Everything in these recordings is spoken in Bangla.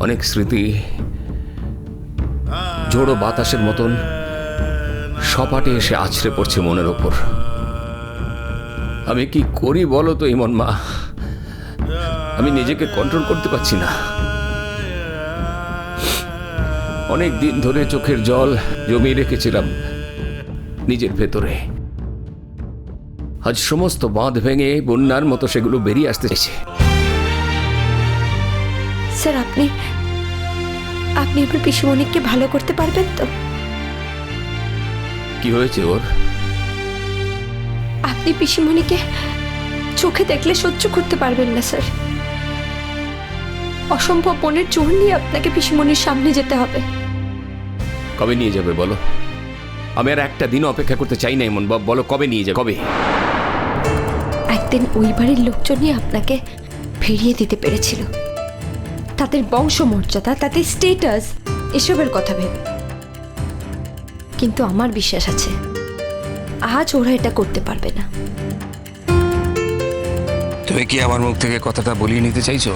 অনেক স্মৃতি ঝোড়ো বাতাসের মতন সপাটে এসে আছড়ে পড়ছে মনের ওপর। আমি কি করি বলো তো, ইমন মা? আমি নিজেকে কন্ট্রোল করতে পারছি না। অনেক দিন ধরে চোখের জল জমিয়ে রেখেছিলাম নিজের ভেতরে। আজ সমস্ত বাঁধ ভেঙে বন্যার মতো সেগুলো বেরিয়ে আসতে চাইছে। স্যার আপনি আপনি এবার পিসুমণিকে ভালো করতে পারবেন তো? কি হয়েছে ওর? আপনি পিসিমণিকে চোখে দেখলে সহ্য করতে পারবেন না স্যার। অসম্ভব মনের জোর নিয়ে আপনাকে পিসিমণির সামনে যেতে হবে। কবে নিয়ে যাবে বলো? আমি আর একটা দিন অপেক্ষা করতে চাই না এমন বাব বলো কবে নিয়ে যাবে? কবে? একদিন ওই বাড়ির লোকজনই আপনাকে ফিরিয়ে দিতে পেরেছিল। তাদের বংশমর্যাদা, তাদের স্টেটাস এসবের কথা ভেবে। কিন্তু আমার বিশ্বাস আছে, আজ ওরা এটা করতে পারবে না। তুমি কি আমার মুখ থেকে কথাটা বলিয়ে নিতে চাইছো?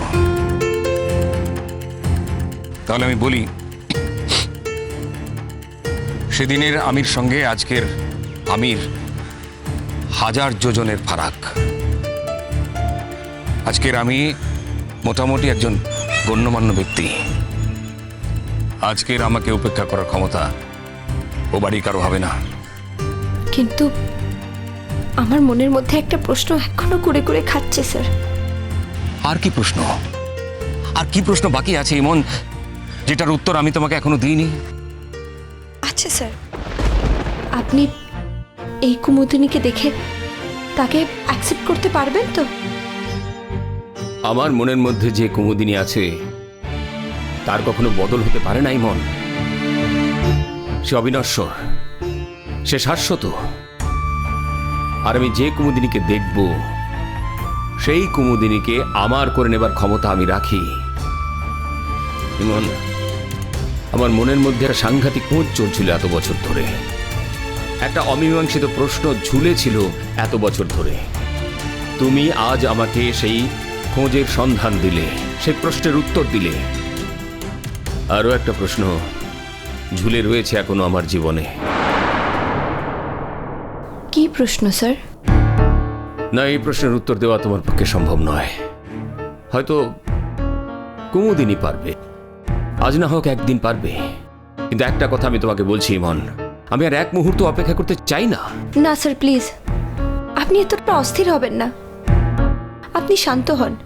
তাহলে আমি বলি, সেদিনের আমির সঙ্গে আজকের আমির হাজার যোজনের ফারাক। আজকের আমি মোটামুটি একজন গণ্যমান্য ব্যক্তি। আজকের আমাকে উপেক্ষা করার ক্ষমতা ও বাড়ি কারও হবে না। কিন্তু আমার মনের মধ্যে একটা প্রশ্ন এখনও করে করে খাচ্ছে স্যার। আর কি প্রশ্ন? আর কি প্রশ্ন বাকি আছে ইমন যেটার উত্তর আমি তোমাকে এখনও দিইনি? আচ্ছা স্যার। আপনি এই কুমুদিনীকে দেখে তাকে অ্যাকসেপ্ট করতে পারবেন তো? আমার মনের মধ্যে যে কুমুদিনী আছে, তার কখনো বদল হতে পারে না ইমন সে অবিনশ্বর, সে শাশ্বত। আর আমি যে কুমুদিনীকে দেখব, সেই কুমুদিনীকে আমার করে নেবার ক্ষমতা আমি রাখি। ইমন, আমার মনের মধ্যে একটা সাংঘাতিক খোঁজ চলছিল এত বছর ধরে। একটা অমীমাংসিত প্রশ্ন ঝুলেছিল এত বছর ধরে। তুমি আজ আমাকে সেই খোঁজের সন্ধান দিলে সে প্রশ্নের উত্তর দিলে। আরও একটা প্রশ্ন ঝুলে রয়েছে এখনও আমার জীবনে। কি প্রশ্ন স্যার? না এই প্রশ্নের উত্তর দেওয়া তোমার পক্ষে সম্ভব নয়। হয়তো কুমুদিনই পারবে। আজ না হোক একদিন পারবে। কিন্তু একটা কথা আমি তোমাকে বলছি ইমন। আমি আর এক মুহূর্ত অপেক্ষা করতে চাই না। না স্যার প্লিজ। আপনি এতটা অস্থির হবেন না। আপনি শান্ত হন।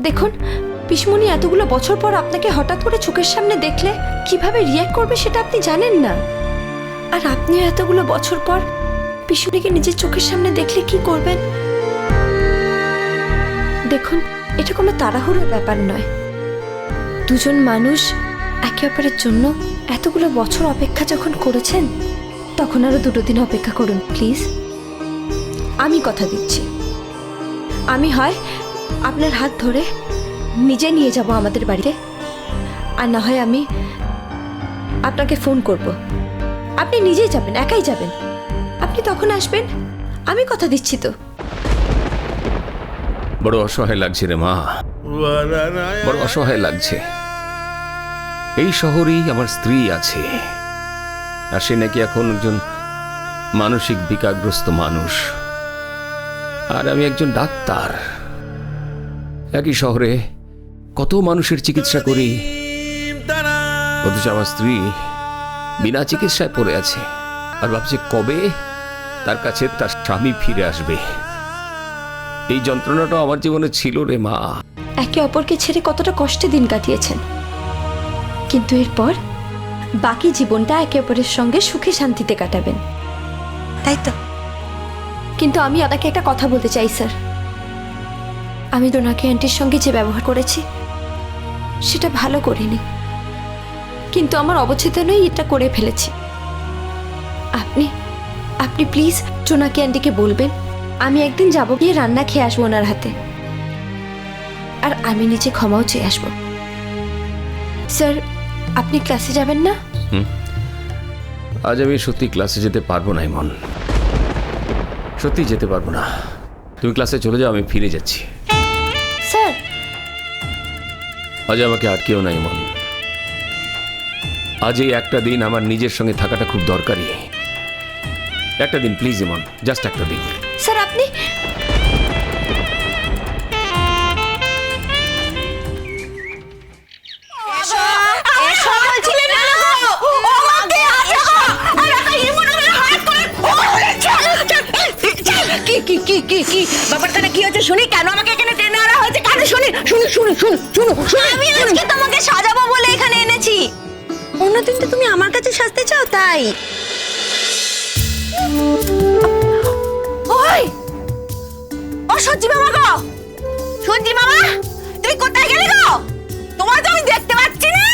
দেখুন, পিসমণি এতগুলো বছর পর আপনাকে হঠাৎ করে চোখের সামনে দেখলে কীভাবে রিয়্যাক্ট করবে সেটা আপনি জানেন না। আর আপনিও এতগুলো বছর পর পিসমণিকে নিজের চোখের সামনে দেখলে কি করবেন? দেখুন, এটা কোনো তাড়াহুড়োর ব্যাপার নয়। দুজন মানুষ একে অপরের জন্য এতগুলো বছর অপেক্ষা যখন করেছেন, তখন আরও দুটো দিন অপেক্ষা করুন, প্লিজ। আমি কথা দিচ্ছি। আমি হয় আপনার হাত ধরে নিজে নিয়ে যাব আমাদের বাড়িতে, আর না হয় আমি আপনাকে ফোন করব। আপনি নিজেই যাবেন, একাই যাবেন। আপনি তখন আসবেন, আমি কথা দিচ্ছি তো। বড় অসহায় লাগছে রে মা। বড় অসহায় লাগছে। এই শহরেই আমার স্ত্রী আছে। আর সে নাকি এখন একজন মানসিক বিকারগ্রস্ত মানুষ। আর আমি একজন ডাক্তার। একই শহরে কত মানুষের চিকিৎসা করি। অথচ আমার স্ত্রী বিনা চিকিৎসায় পড়ে আছে। আর ভাবছে কবে তার কাছে তার স্বামী ফিরে আসবে। এই যন্ত্রণাটা আমার জীবনে ছিল রে মা। একে অপরকে ছেড়ে কতটা কষ্টে দিন কাটিয়েছেন। কিন্তু এরপর বাকি জীবনটা একে অপরের সঙ্গে সুখে শান্তিতে কাটাবেন। তাই তো? কিন্তু আমি আপনাকে একটা কথা বলতে চাই, স্যার। আমি ডোনাকে আন্টির সঙ্গে যে ব্যবহার করেছি, সেটা ভালো করিনি। কিন্তু আমার অবচেতনই এটা করে ফেলেছি। আপনি আপনি প্লিজ জোনাকি আন্টিকে বলবেন, আমি একদিন যাব গিয়ে রান্না খেয়ে আসব ওনার হাতে। আর আমি নিজে ক্ষমাও চেয়ে আসব। স্যার, আপনি ক্লাসে যাবেন না? আজ আমি সত্যি ক্লাসে যেতে পারব না, ইমন। সত্যি যেতে পারব না। তুমি ক্লাসে চলে যাও আমি ফিরে যাচ্ছি। স্যার। আজ আমাকে আটকেও নাই মন। আজ এই একটা দিন আমার নিজের সঙ্গে থাকাটা খুব দরকারি। একটা দিন প্লিজ ইমন জাস্ট একটা দিন। স্যার আপনি কি কি কি কি? ব্যাপারটা কি হচ্ছে শুনি কেন আমাকে এখানে টেনে আনা হয়েছে? কেন? শুনি শুনি শুনি শুনি শুনো আমি আজকে তোমাকে সাজাবো বলে এখানে এনেছি। অন্যদিন তো তুমি আমার কাছে সাজতে চাও তাই? ওই! ও সঞ্জি মামা গো! সঞ্জি মামা তুই কোথায় গেলি গো? তোমার তো আমি দেখতে পাচ্ছি না।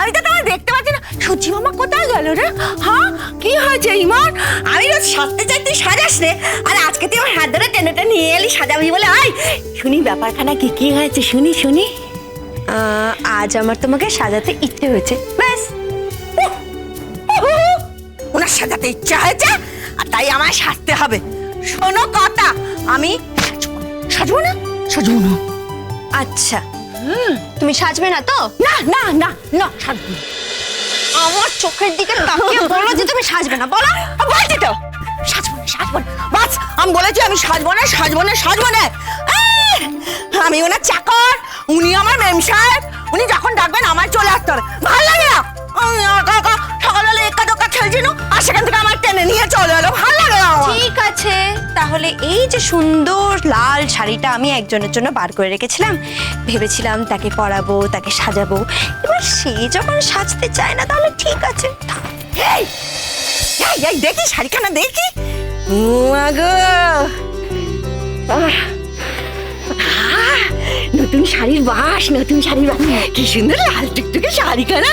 আমি তো তোমায় দেখতে পাচ্ছি না। সঞ্জি মামা কোথায় গেল রে? হয়েছে ইমন? আমি রোজ সাজতে চাই তুই সাজাস রে আর আজকে তুই আমার হাত ধরে টেনে টেনে নিয়ে এলি সাজাবি বলে আই শুনি ব্যাপারখানা কি কি হয়েছে? শুনি শুনি। আজ আমার তোমাকে সাজাতে ইচ্ছে হয়েছে। ব্যাস। ওনার সাজাতে ইচ্ছা হয়েছে আর তাই আমায় সাজতে হবে। শোনো কথা আমি সাজবো না। সাজবো না? আচ্ছা। তুমি সাজবে না তো? না না না না সাজবো না। আমার চোখের দিকে তাকিয়ে বলো যে তুমি সাজবে না বলো। বলছি তো। সাজবো না সাজবো না। বাস আমি বলেছি আমি সাজবো না সাজবো না সাজবো না। আমি ওনার চাকর উনি আমার মেম সাহেব উনি যখন ডাকবেন আমার চলে আসতে হবে। ভালো লাগে না? সকালবেলা একা দোকা খেলছিল আর সেখান থেকে আমার টেনে নিয়ে চলে এলো। ভালো লাগে না ঠিক আছে। তাহলে এই যে সুন্দর লাল শাড়িটা আমি একজনের জন্য বার করে রেখেছিলাম, ভেবেছিলাম তাকে পরাবো, তাকে সাজাবো। এবার সে যখন সাজতে চায় না, তাহলে ঠিক আছে দেখি শাড়িখানা, দেখি। নতুন শাড়ির বাস, নতুন শাড়ির বাস। কি সুন্দর লাল টুকটুকে শাড়িখানা।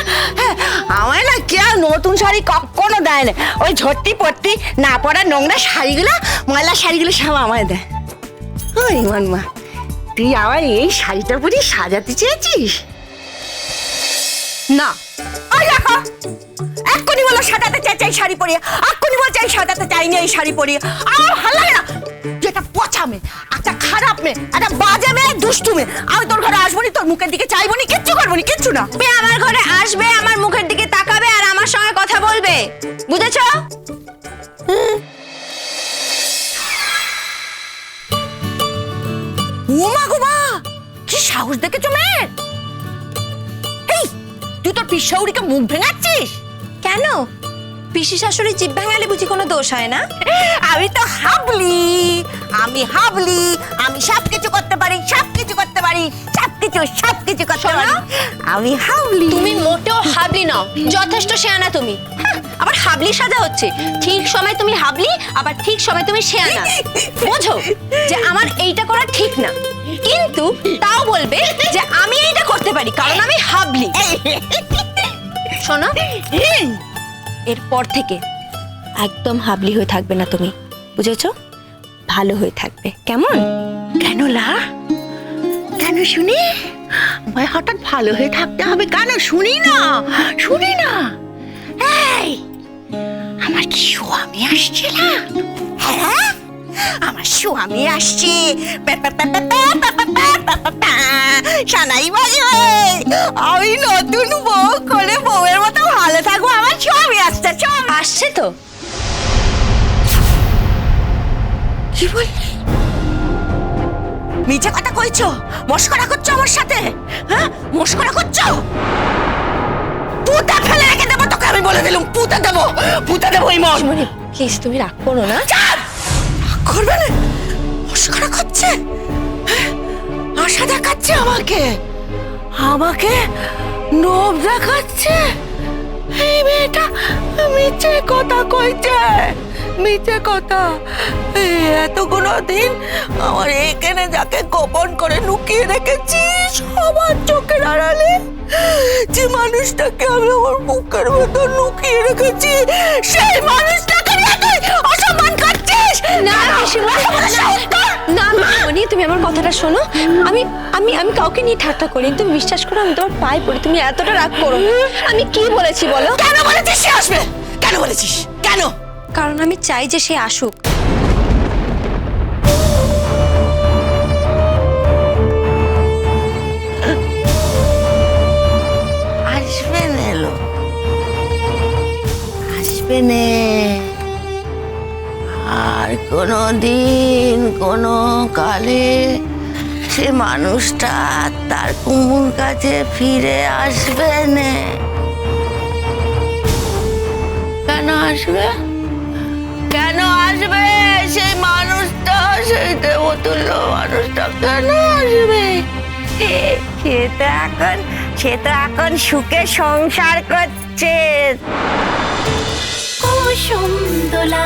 আমায় না কেউ নতুন শাড়ি কখনো দেয় না ওই ঝট্টি পট্টি, না পড়া নোংরা শাড়িগুলো, ময়লা শাড়িগুলো সব আমায় দেয় ওই মা তুই আমার এই শাড়িটা পরে সাজাতে চেয়েছিস? না। ওই দেখো বলো সাজাতে চাই চাই শাড়ি পরিয়ে। এক্ষুনি বলছে এই সাজাতে চাইনি এই শাড়ি পরিয়ে। আমার ভালো লাগে না। যেটা পচা মেয়ে একটা খারাপ মেয়ে একটা বাজে মেয়ে দুষ্টু মেয়ে। আমি তোর ঘরে আসব নি তোর মুখের দিকে চাইব নি কিচ্ছু করব নি কিচ্ছু না। বে আমার ঘরে আসবে আমার মুখের দিকে তাকাবে আর আমার সঙ্গে কথা বলবে। বুঝেছ? উমা গো মা কি সাহস দেখেছ মেয়ে এই তুই তোর পিসাউরিকে মুখ ভেঙাচ্ছিস? কেন? পিসি শাশুড়ি জিভ ভাঙালে বুঝি কোনো দোষ হয় না? আমি তো হাবলি। আমি হাবলি। আমি সব কিছু করতে পারি সব কিছু করতে পারি সব কিছু সব কিছু করতে পারি। আমি হাবলি। তুমি মোটেও হাবলি নও যথেষ্ট শেয়ানা তুমি। হ্যাঁ, আবার হাবলি সাজা হচ্ছে। ঠিক সময় তুমি হাবলি আবার ঠিক সময় তুমি শেয়ানা। বোঝো যে আমার এইটা করা ঠিক না। কিন্তু তাও বলবে যে আমি এইটা করতে পারি কারণ আমি হাবলি। শোনো। এরপর থেকে একদম হাবলি হয়ে থাকবে না তুমি বুঝেছ? ভালো হয়ে থাকবে। কেমন? কেন লা? কেন শুনি? আমায় হঠাৎ ভালো হয়ে থাকতে হবে কেন? শুনি না শুনি না। এই আমার কি স্বামী আসছে না হ্যাঁ? আমার স্বামী আসছে সানাই বাজে আমি নতুন বউ করে বউয়ের মতো ভালো থাকব আমার স্বামী আসছে আসছে তো কি বললি মিছে কথা কইছো মস্করা করছ আমার সাথে হ্যাঁ মস্করা করছ পুতা ফেলে রেখে দেবো তোকে আমি বলে দিলাম পুতা দেবো পুতা দেবো এই মন প্লিজ তুমি রাগ করো না চাপ করবে না? মস্করা? আশা দেখাচ্ছে আমাকে। আমাকে লোভ দেখাচ্ছে। এই মেয়েটা মিছে কথা কইছে। মিছে কথা। এতগুলো দিন আমার এখানে যাকে গোপন করে লুকিয়ে রেখেছি, সবার চোখের আড়ালে যে মানুষটাকে আমি আমার বুকের ভেতর লুকিয়ে রেখেছি, সেই অসম্মান করছিস না পিসিমণি, না পিসিমণি তুমি আমার কথাটা শোনো আমি আমি আমি কাউকে নিয়ে ঠাট্টা করি তুমি বিশ্বাস করো আমি তোমার পায়ে পড়ি তুমি এতটা রাগ করো আমি কি বলেছি বলো কেন বলেছিস সে আসবে কেন বলেছিস কেন কারণ আমি চাই যে সে আসুক আসবে এলো নে আর কোনো দিন কোনো কালে সে মানুষটা তার কুমুর কাছে ফিরে আসবে না। কেন আসবে? কেন আসবে? সেই মানুষটা, সেই দেবতুল্য মানুষটা কেন আসবে? সে তো এখন, সে তো এখন সুখে সংসার করছে। কুসুম দোলা